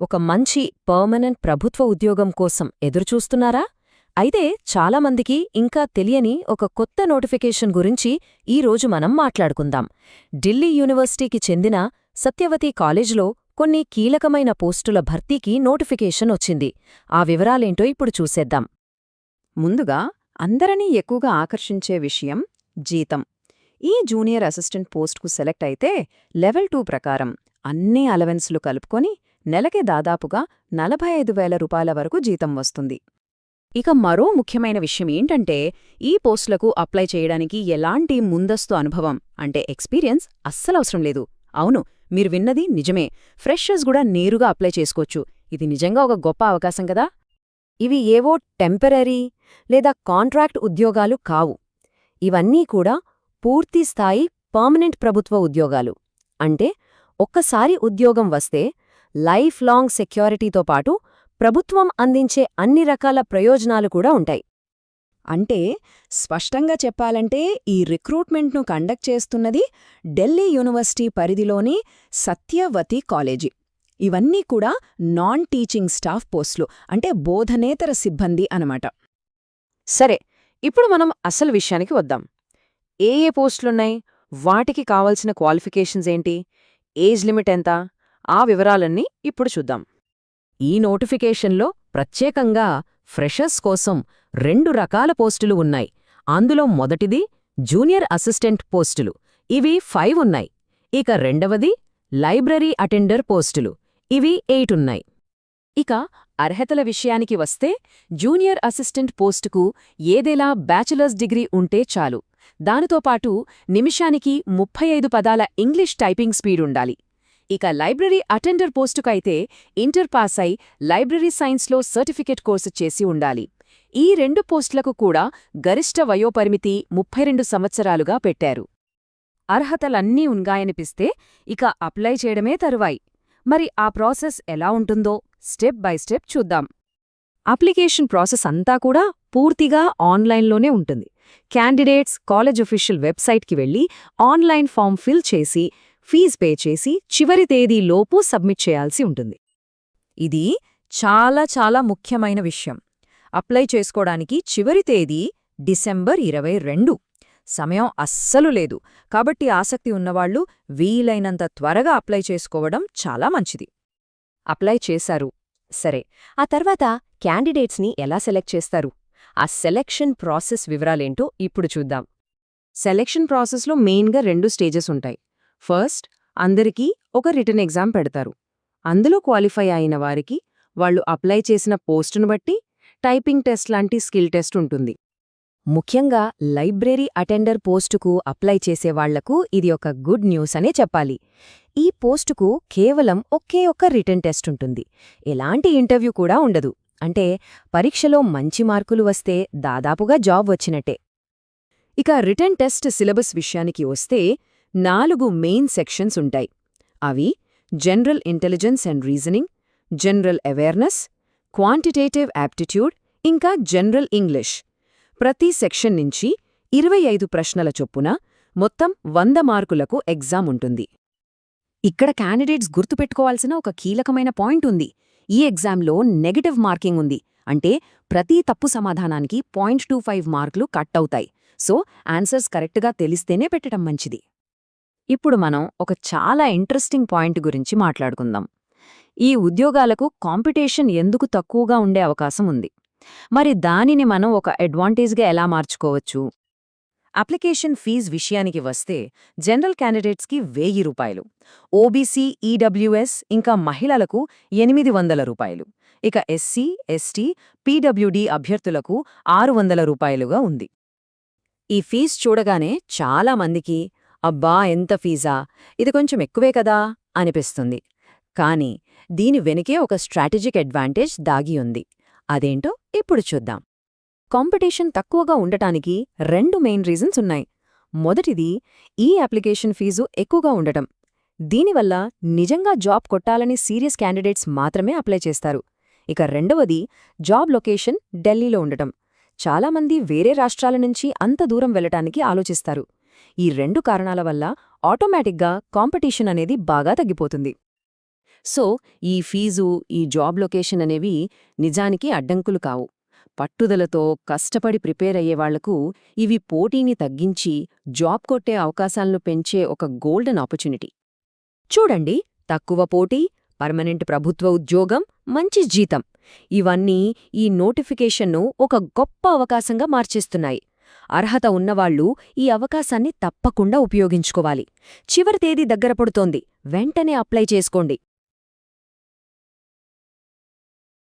ఒక మంచి పర్మనెంట్ ప్రభుత్వ ఉద్యోగం కోసం ఎదురుచూస్తున్నారా? అయితే చాలామందికి ఇంకా తెలియని ఒక కొత్త నోటిఫికేషన్ గురించి ఈరోజు మనం మాట్లాడుకుందాం. ఢిల్లీ యూనివర్సిటీకి చెందిన సత్యవతి కాలేజ్లో కొన్ని కీలకమైన పోస్టుల భర్తీకి నోటిఫికేషన్ వచ్చింది. ఆ వివరాలేంటో ఇప్పుడు చూసేద్దాం. ముందుగా అందరినీ ఎక్కువగా ఆకర్షించే విషయం జీతం. ఈ జూనియర్ అసిస్టెంట్ పోస్ట్కు సెలెక్ట్ అయితే లెవెల్ టూ ప్రకారం అన్ని అలవెన్స్లు కలుపుకొని నెలకి దాదాపుగా నలభై ఐదు వేల రూపాయల వరకు జీతం వస్తుంది. ఇక మరో ముఖ్యమైన విషయం ఏంటంటే ఈ పోస్టులకు అప్లై చేయడానికి ఎలాంటి ముందస్తు అనుభవం అంటే ఎక్స్పీరియన్స్ అస్సలవసరం లేదు. అవును మీరు విన్నది నిజమే. ఫ్రెషర్స్ కూడా నేరుగా అప్లై చేసుకోవచ్చు. ఇది నిజంగా ఒక గొప్ప అవకాశం కదా? ఇవి ఏవో టెంపరరీ లేదా కాంట్రాక్ట్ ఉద్యోగాలు కావు. ఇవన్నీ కూడా పూర్తిస్థాయి పర్మనెంట్ ప్రభుత్వ ఉద్యోగాలు. అంటే ఒక్కసారి ఉద్యోగం వస్తే లైఫ్ లాంగ్ సెక్యూరిటీతో పాటు ప్రభుత్వం అందించే అన్ని రకాల ప్రయోజనాలు కూడా ఉంటాయి. అంటే స్పష్టంగా చెప్పాలంటే ఈ రిక్రూట్మెంట్ను కండక్ట్ చేస్తున్నది ఢిల్లీ యూనివర్సిటీ పరిధిలోని సత్యవతి కాలేజీ. ఇవన్నీ కూడా నాన్ టీచింగ్ స్టాఫ్ పోస్టులు అంటే బోధనేతర సిబ్బంది అనమాట సరే ఇప్పుడు మనం అసలు విషయానికి వద్దాం. ఏ ఏ పోస్టులున్నాయి? వాటికి కావలసిన క్వాలిఫికేషన్స్ ఏంటి? ఏజ్ లిమిట్ ఎంత? ఆ వివరాలన్నీ ఇప్పుడు చూద్దాం. ఈ నోటిఫికేషన్లో ప్రత్యేకంగా ఫ్రెషర్స్ కోసం రెండు రకాల పోస్టులు ఉన్నాయి. అందులో మొదటిది జూనియర్ అసిస్టెంట్ పోస్టులు. ఇవి ఫైవ్ ఉన్నాయి. ఇక రెండవది లైబ్రరీ అటెండర్ పోస్టులు. ఇవి ఎయిట్ ఉన్నాయి. ఇక అర్హతల విషయానికి వస్తే జూనియర్ అసిస్టెంట్ పోస్టుకు ఏదేలా బ్యాచిలర్స్ డిగ్రీ ఉంటే చాలు. దానితో పాటు నిమిషానికి ముప్పై ఐదు పదాల ఇంగ్లీష్ టైపింగ్ స్పీడ్ ఉండాలి. ఇక లైబ్రరీ అటెండర్ పోస్టుకైతే ఇంటర్ పాస్ అయి లైబ్రరీ సైన్స్లో సర్టిఫికెట్ కోర్సు చేసి ఉండాలి. ఈ రెండు పోస్టులకు కూడా గరిష్ట వయోపరిమితి ముప్పై రెండు సంవత్సరాలుగా పెట్టారు. అర్హతలన్నీ ఉంగాయనిపిస్తే ఇక అప్లై చేయడమే తరువాయి. మరి ఆ ప్రాసెస్ ఎలా ఉంటుందో స్టెప్ బై స్టెప్ చూద్దాం. అప్లికేషన్ ప్రాసెస్ అంతా కూడా పూర్తిగా ఆన్లైన్లోనే ఉంటుంది. క్యాండిడేట్స్ కాలేజ్ ఒఫీషియల్ వెబ్సైట్కి వెళ్ళి ఆన్లైన్ ఫామ్ ఫిల్ చేసి ఫీజ్ పే చేసి చివరి తేదీలోపు సబ్మిట్ చేయాల్సి ఉంటుంది. ఇది చాలా చాలా ముఖ్యమైన విషయం. అప్లై చేసుకోవడానికి చివరి తేదీ డిసెంబర్ ఇరవై రెండు. సమయం అస్సలు లేదు. కాబట్టి ఆసక్తి ఉన్నవాళ్ళు వీలైనంత త్వరగా అప్లై చేసుకోవడం చాలా మంచిది. అప్లై చేశారు. సరే. ఆ తర్వాత క్యాండిడేట్స్ని ఎలా సెలెక్ట్ చేస్తారు? ఆ సెలెక్షన్ ప్రాసెస్ వివరాలేంటో ఇప్పుడు చూద్దాం. సెలెక్షన్ ప్రాసెస్లో మెయిన్గా రెండు స్టేజెస్ ఉంటాయి. ఫస్ట్ అందరికీ ఒక రిటర్న్ ఎగ్జామ్ పెడతారు. అందులో క్వాలిఫై అయిన వారికి వాళ్ళు అప్లై చేసిన పోస్టును బట్టి టైపింగ్ టెస్ట్ లాంటి స్కిల్ టెస్ట్ ఉంటుంది. ముఖ్యంగా లైబ్రరీ అటెండర్ పోస్టుకు అప్లై చేసేవాళ్ళకు ఇది ఒక గుడ్ న్యూస్ అనే చెప్పాలి. ఈ పోస్టుకు కేవలం ఒకే ఒక్క రిటర్న్ టెస్ట్ ఉంటుంది. ఎలాంటి ఇంటర్వ్యూ కూడా ఉండదు. అంటే పరీక్షలో మంచి మార్కులు వస్తే దాదాపుగా జాబ్ వచ్చినట్టే. ఇక రిటర్న్ టెస్ట్ సిలబస్ విషయానికి వస్తే నాలుగు మెయిన్ సెక్షన్స్ ఉంటాయి. అవి general intelligence and reasoning general awareness quantitative aptitude ఇంకా జనరల్ ఇంగ్లీష్. ప్రతి సెక్షన్ నుంచి ఇరవై ఐదు ప్రశ్నల చొప్పున మొత్తం వంద మార్కులకు ఎగ్జామ్ ఉంటుంది. ఇక్కడ క్యాండిడేట్స్ గుర్తుపెట్టుకోవాల్సిన ఒక కీలకమైన పాయింట్ ఉంది. ఈ ఎగ్జామ్లో నెగటివ్ మార్కింగ్ ఉంది. అంటే ప్రతి తప్పు సమాధానానికి పాయింట్ టూ ఫైవ్ మార్కులు కట్ అవుతాయి. సో ఆన్సర్స్ కరెక్ట్గా తెలిస్తేనే పెట్టడం మంచిది. ఇప్పుడు మనం ఒక చాలా ఇంట్రెస్టింగ్ పాయింట్ గురించి మాట్లాడుకుందాం. ఈ ఉద్యోగాలకు కాంపిటీషన్ ఎందుకు తక్కువగా ఉండే అవకాశం ఉంది? మరి దానిని మనం ఒక అడ్వాంటేజ్గా ఎలా మార్చుకోవచ్చు? అప్లికేషన్ ఫీజ్ విషయానికి వస్తే జనరల్ క్యాండిడేట్స్కి వెయ్యి రూపాయలు ఓబీసీ ఈడబ్ల్యూఎస్ ఇంకా మహిళలకు ఎనిమిది వందల రూపాయలు ఇక ఎస్సీ ఎస్టీ పీడబ్ల్యూడీ అభ్యర్థులకు ఆరు వందల రూపాయలుగా ఉంది. ఈ ఫీజ్ చూడగానే చాలా మందికి అబ్బా ఎంత ఫీజా? ఇది కొంచెం ఎక్కువే కదా? అనిపిస్తుంది. కానీ దీని వెనుకే ఒక స్ట్రాటజిక్ అడ్వాంటేజ్ దాగి ఉంది. అదేంటో ఇప్పుడు చూద్దాం. కాంపిటీషన్ తక్కువగా ఉండటానికి రెండు మెయిన్ రీజన్స్ ఉన్నాయి. మొదటిది ఈ అప్లికేషన్ ఫీజు ఎక్కువగా ఉండటం. దీనివల్ల నిజంగా జాబ్ కొట్టాలని సీరియస్ క్యాండిడేట్స్ మాత్రమే అప్లై చేస్తారు. ఇక రెండవది జాబ్ లొకేషన్ ఢిల్లీలో ఉండటం. చాలామంది వేరే రాష్ట్రాల నుంచి అంత దూరం వెళ్ళటానికి ఆలోచిస్తారు. ఈ రెండు కారణాల వల్ల ఆటోమేటిక్గా కాంపిటీషన్ అనేది బాగా తగ్గిపోతుంది. సో ఈ ఫీజు ఈ జాబ్ లొకేషన్ అనేవి నిజానికి అడ్డంకులు కావు. పట్టుదలతో కష్టపడి ప్రిపేర్ అయ్యేవాళ్ళకు ఇవి పోటీని తగ్గించి జాబ్ కొట్టే అవకాశాలను పెంచే ఒక గోల్డెన్ ఆపర్చునిటీ. చూడండి తక్కువ పోటీ పర్మనెంట్ ప్రభుత్వ ఉద్యోగం మంచి జీతం. ఇవన్నీ ఈ నోటిఫికేషన్ను ఒక గొప్ప అవకాశంగా మార్చేస్తున్నాయి. అర్హత ఉన్నవాళ్ళు ఈ అవకాశాన్ని తప్పకుండా ఉపయోగించుకోవాలి. చివరి తేదీ దగ్గర పడుతోంది. వెంటనే అప్లై చేసుకోండి.